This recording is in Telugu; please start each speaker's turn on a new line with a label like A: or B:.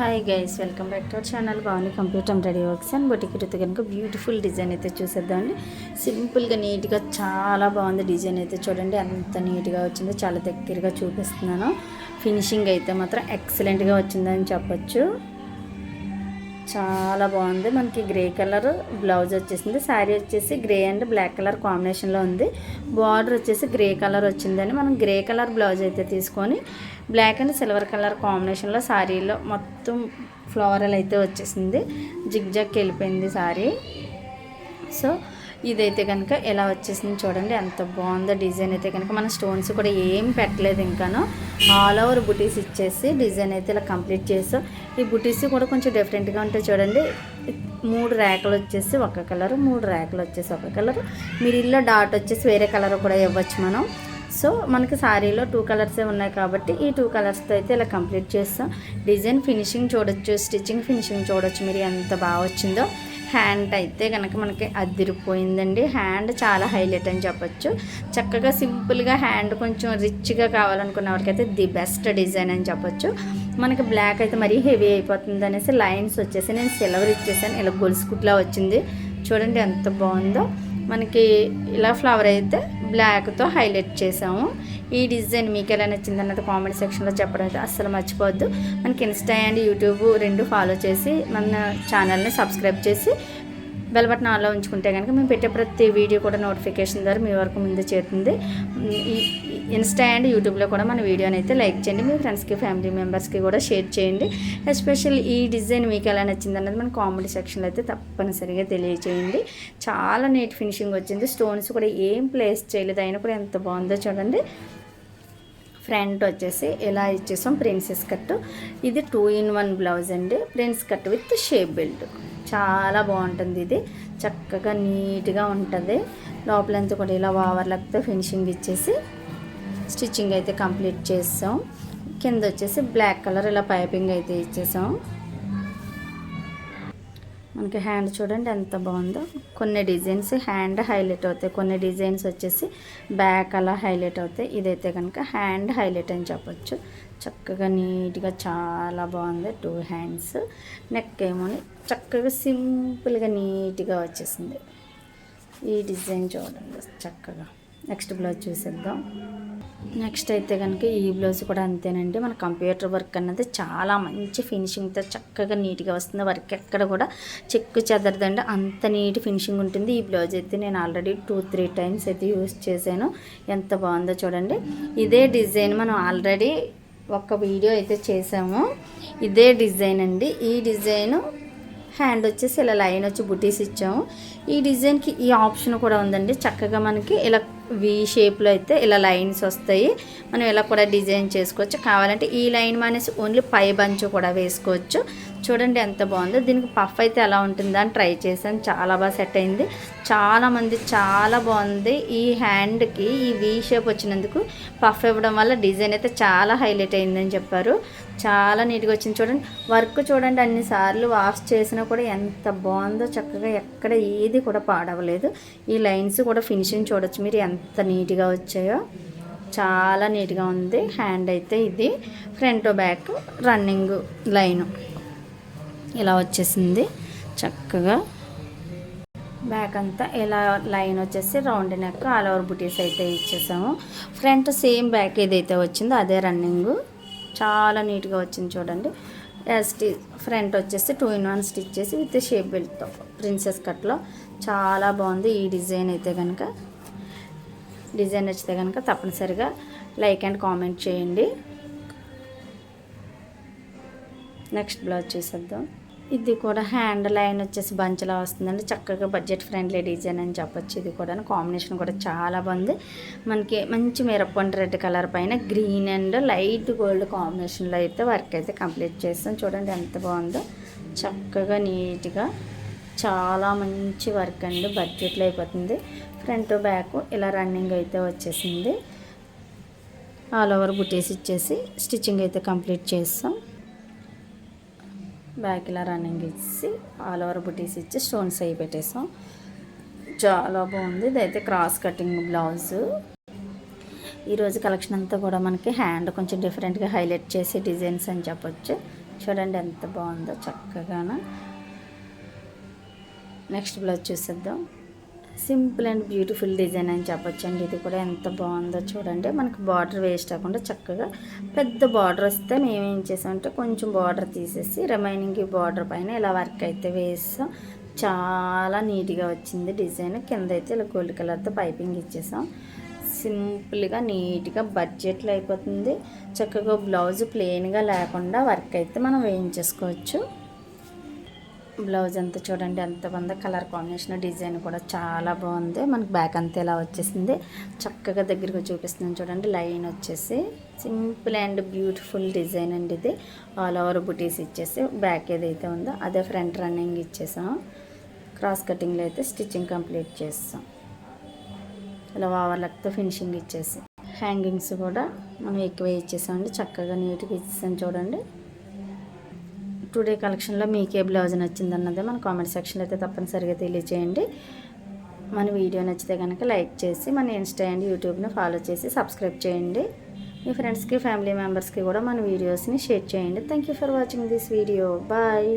A: Hi guys welcome back to our channel బాగుంది కంప్యూటర్ రెడీ వర్క్స్ అండ్ బొటికి రుతు కనుక బ్యూటిఫుల్ డిజైన్ అయితే చూసేద్దామండి. సింపుల్గా నీట్గా చాలా బాగుంది డిజైన్ అయితే. చూడండి అంత నీట్గా వచ్చిందో చాలా దగ్గరగా చూపిస్తున్నాను. ఫినిషింగ్ అయితే మాత్రం ఎక్సలెంట్గా వచ్చిందని చెప్పొచ్చు. చాలా బాగుంది. మనకి గ్రే కలర్ బ్లౌజ్ వచ్చేసింది. శారీ వచ్చేసి గ్రే అండ్ బ్లాక్ కలర్ కాంబినేషన్లో ఉంది. బార్డర్ వచ్చేసి గ్రే కలర్ వచ్చిందని మనం గ్రే కలర్ బ్లౌజ్ అయితే తీసుకొని బ్లాక్ అండ్ సిల్వర్ కలర్ కాంబినేషన్లో శారీలో మొత్తం ఫ్లోరల్ అయితే వచ్చేసింది. జిగ్ వెళ్ళిపోయింది శారీ. సో ఇదైతే కనుక ఎలా వచ్చేసింది చూడండి. ఎంత బాగుందో డిజైన్ అయితే కనుక మన స్టోన్స్ కూడా ఏం పెట్టలేదు ఇంకాను. ఆల్ ఓవర్ బుటీస్ ఇచ్చేసి డిజైన్ అయితే ఇలా కంప్లీట్ చేసాం. ఈ బుటీస్ కూడా కొంచెం డిఫరెంట్గా ఉంటాయి చూడండి. మూడు ర్యాకులు వచ్చేసి ఒక కలర్ మూడు ర్యాకులు వచ్చేసి ఒక కలర్. మిడిల్లో డాట్ వచ్చేసి వేరే కలర్ కూడా ఇవ్వచ్చు మనం. సో మనకి శారీలో టూ కలర్సే ఉన్నాయి కాబట్టి ఈ టూ కలర్స్తో అయితే ఇలా కంప్లీట్ చేస్తాం. డిజైన్ ఫినిషింగ్ చూడొచ్చు స్టిచ్చింగ్ ఫినిషింగ్ చూడొచ్చు మీరు ఎంత బాగా వచ్చిందో. హ్యాండ్ అయితే కనుక మనకి అదిరిపోయిందండి. హ్యాండ్ చాలా హైలైట్ అని చెప్పొచ్చు. చక్కగా సింపుల్గా హ్యాండ్ కొంచెం రిచ్గా కావాలనుకున్న వారికైతే ది బెస్ట్ డిజైన్ అని చెప్పొచ్చు. మనకి బ్లాక్ అయితే మరీ హెవీ అయిపోతుంది అనేసి లైన్స్ వచ్చేసి నేను సిల్వర్ ఇచ్చేసాను. ఇలా గొలుసు కుట్లా వచ్చింది. చూడండి ఎంత బాగుందో. మనకి ఇలా ఫ్లవర్ అయితే బ్లాక్తో హైలైట్ చేసాము ఈ డిజైన్ మీకు ఎలా నచ్చింది అన్నది కామెంట్ సెక్షన్లో చెప్పడం అయితే అస్సలు మర్చిపోవద్దు. మనకి ఇన్స్టా అండ్ యూట్యూబ్ రెండు ఫాలో చేసి మన ఛానల్ని సబ్స్క్రైబ్ చేసి బెల్ బటన్ ఆన్లో ఉంచుకుంటే కనుక మేము పెట్టే ప్రతి వీడియో కూడా నోటిఫికేషన్ ద్వారా మీ వరకు ముందు చేరుతుంది. ఈ ఇన్స్టా అండ్ యూట్యూబ్లో కూడా మన వీడియోని అయితే లైక్ చేయండి. మీ ఫ్రెండ్స్కి ఫ్యామిలీ మెంబర్స్కి కూడా షేర్ చేయండి. ఎస్పెషల్ ఈ డిజైన్ మీకు ఎలా నచ్చింది అన్నది మన కామెంట్ సెక్షన్లో అయితే తప్పనిసరిగా తెలియజేయండి చాలా నీట్ ఫినిషింగ్ వచ్చింది. స్టోన్స్ కూడా ఏం ప్లేస్ చేయలేదు. అయినా కూడా ఎంత బాగుందో చూడండి. ఫ్రంట్ వచ్చేసి ఇలా ఇచ్చేసాం? ప్రిన్సెస్ కట్ ఇది టూ ఇన్ వన్ బ్లౌజ్ అండి. Prince cut with shape belt. చాలా బాగుంటుంది ఇది. చక్కగా నీట్గా ఉంటుంది. లోపలంతా కూడా ఇలా ఓవర్లాక్తో ఫినిషింగ్ ఇచ్చేసి స్టిచ్చింగ్ అయితే కంప్లీట్ చేసాం. కింద వచ్చేసి బ్లాక్ కలర్ ఇలా పైపింగ్ అయితే ఇచ్చేసాం. మనకి హ్యాండ్ చూడండి ఎంత బాగుందో. కొన్ని డిజైన్స్ హ్యాండ్ హైలైట్ అవుతాయి. కొన్ని డిజైన్స్ వచ్చేసి బ్యాక్ అలా హైలైట్ అవుతాయి. ఇదైతే కనుక హ్యాండ్ హైలైట్ అని చెప్పొచ్చు. చక్కగా నీట్గా చాలా బాగుంది. Two hands. నెక్ ఏమో చక్కగా సింపుల్గా నీట్గా వచ్చేసింది. ఈ డిజైన్ చూడండి. చక్కగా. నెక్స్ట్ బ్లౌజ్ చూసేద్దాం. నెక్స్ట్ అయితే కనుక ఈ బ్లౌజ్ కూడా అంతేనండి. మన కంప్యూటర్ వర్క్ అన్నది చాలా మంచి ఫినిషింగ్తో చక్కగా నీట్గా వస్తుంది. వర్క్ ఎక్కడ కూడా చెక్కు చెదరదండి. అంత నీట్ ఫినిషింగ్ ఉంటుంది. ఈ బ్లౌజ్ అయితే నేను ఆల్రెడీ టూ త్రీ టైమ్స్ అయితే యూస్ చేశాను. ఎంత బాగుందో చూడండి. ఇదే డిజైన్ మనం ఆల్రెడీ ఒక వీడియో అయితే చేసాము ఇదే డిజైన్ అండి. ఈ డిజైన్ హ్యాండ్ వచ్చేసి ఇలా లైన్ వచ్చి బుటీస్ ఇచ్చాము. ఈ డిజైన్కి ఈ ఆప్షన్ కూడా ఉందండి. చక్కగా మనకి ఇలా వి షేప్లో అయితే ఇలా లైన్స్ వస్తాయి. మనం ఇలా కూడా డిజైన్ చేసుకోవచ్చు. కావాలంటే ఈ లైన్ మానేసి ఓన్లీ పై బంచ్ కూడా వేసుకోవచ్చు. చూడండి ఎంత బాగుందో. దీనికి పఫ్ అయితే ఎలా ఉంటుందా అని ట్రై చేశాను. చాలా బాగా సెట్ అయింది. చాలామంది చాలా బాగుంది. ఈ హ్యాండ్కి ఈ వి షేప్ వచ్చినందుకు పఫ్ ఇవ్వడం వల్ల డిజైన్ అయితే చాలా హైలైట్ అయిందని చెప్పారు. చాలా నీట్గా వచ్చింది. చూడండి వర్క్ చూడండి అన్నిసార్లు వాష్ చేసినా కూడా ఎంత బాగుందో చక్కగా ఎక్కడ ఏది కూడా పాడవలేదు. ఈ లైన్స్ కూడా ఫినిషింగ్ చూడొచ్చు మీరు ఎంత నీట్గా వచ్చాయో. చాలా నీట్గా ఉంది. హ్యాండ్ అయితే ఇది. Front back running line. ఇలా వచ్చేసింది. చక్కగా బ్యాక్ అంతా ఇలా లైన్ వచ్చేసి రౌండ్ నెక్ ఆల్ ఓవర్ బుటీస్ అయితే ఇచ్చేసాము. ఫ్రంట్ సేమ్ బ్యాక్ ఏదైతే వచ్చిందో అదే రన్నింగ్. చాలా నీట్గా వచ్చింది చూడండి. స్టి ఫ్రంట్ వచ్చేసి టూ ఇన్ వన్ స్టిచ్ చేసి విత్ షేప్ బెల్ట్తో ప్రిన్సెస్ కట్లో. చాలా బాగుంది ఈ డిజైన్ అయితే కనుక డిజైన్ నచ్చితే కనుక తప్పనిసరిగా లైక్ అండ్ కామెంట్ చేయండి. నెక్స్ట్ బ్లౌజ్ చేసేద్దాం. ఇది కూడా హ్యాండ్ లైన్ వచ్చేసి బంచ్లా వస్తుందండి. చక్కగా బడ్జెట్ ఫ్రెండ్లీ డిజైన్ అని చెప్పొచ్చు. ఇది కూడా కాంబినేషన్ కూడా చాలా బాగుంది. మనకి మంచి మిరపండు రెడ్ కలర్ పైన గ్రీన్ అండ్ లైట్ గోల్డ్ కాంబినేషన్లో అయితే వర్క్ అయితే కంప్లీట్ చేస్తాం. చూడండి ఎంత బాగుందో. చక్కగా నీట్గా చాలా మంచి వర్క్ అండి. బడ్జెట్లో అయిపోతుంది. ఫ్రంట్ బ్యాక్ ఇలా రన్నింగ్ అయితే వచ్చేసింది. ఆల్ ఓవర్ బుట్టేసి ఇచ్చేసి స్టిచ్చింగ్ అయితే కంప్లీట్ చేస్తాం. బ్యాక్ ఇలా రన్నింగ్ ఇచ్చి ఆల్ ఓవర్ బుటీస్ ఇచ్చి స్టోన్స్ అవి పెట్టేసాం. చాలా బాగుంది. ఇదైతే క్రాస్ కటింగ్ బ్లౌజ్. ఈరోజు కలెక్షన్ అంతా కూడా మనకి హ్యాండ్ కొంచెం డిఫరెంట్గా హైలైట్ చేసే డిజైన్స్ అని చెప్పొచ్చు. చూడండి ఎంత బాగుందో చక్కగాను. నెక్స్ట్ బ్లౌజ్ చూసేద్దాం. సింపుల్ అండ్ బ్యూటిఫుల్ డిజైన్ అని చెప్పొచ్చండి. ఇది కూడా ఎంత బాగుందో చూడండి. మనకి బార్డర్ వేస్ట్ అవ్వకుండా చక్కగా పెద్ద బార్డర్ వస్తే మేము ఏం చేసామంటే కొంచెం బార్డర్ తీసేసి రిమైనింగ్ బార్డర్ పైన ఇలా వర్క్ అయితే వేసాం. చాలా నీట్గా వచ్చింది డిజైన్. కింద అయితే ఇలా గోల్డ్ కలర్తో పైపింగ్ ఇచ్చేసాం. సింపుల్గా నీట్గా బడ్జెట్లో అయిపోతుంది. చక్కగా బ్లౌజ్ ప్లెయిన్గా లేకుండా వర్క్ అయితే మనం వేయించేసుకోవచ్చు. బ్లౌజ్ అంతా చూడండి ఎంత బాగుందో కలర్ కాంబినేషన్ డిజైన్ కూడా చాలా బాగుంది. మనకి బ్యాక్ అంతా ఇలా వచ్చేసింది. చక్కగా దగ్గరకు చూపిస్తున్నాను చూడండి లైన్ వచ్చేసి సింపుల్ అండ్ బ్యూటిఫుల్ డిజైన్ అండి ఇది. ఆల్ ఓవర్ బుటీస్ ఇచ్చేసి బ్యాక్ ఏదైతే ఉందో అదే ఫ్రంట్ రన్నింగ్ ఇచ్చేసాం. క్రాస్ కటింగ్లో అయితే స్టిచ్చింగ్ కంప్లీట్ చేస్తాం. ఇలా ఓవర్లక్తో ఫినిషింగ్ ఇచ్చేసి. హ్యాంగింగ్స్ కూడా మనం ఎక్కువ ఇచ్చేసామండి. చక్కగా నీట్గా ఇచ్చేసాం చూడండి. టుడే కలెక్షన్లో మీకే బ్లౌజ్ నచ్చింది అన్నది మన కామెంట్ సెక్షన్లో అయితే తప్పనిసరిగా తెలియజేయండి మన వీడియో నచ్చితే కనుక లైక్ చేసి మన ఇన్స్టా అండ్ యూట్యూబ్ని ఫాలో చేసి సబ్స్క్రైబ్ చేయండి. మీ ఫ్రెండ్స్కి ఫ్యామిలీ మెంబర్స్కి కూడా మన వీడియోస్ని షేర్ చేయండి. Thank you for watching this video. Bye.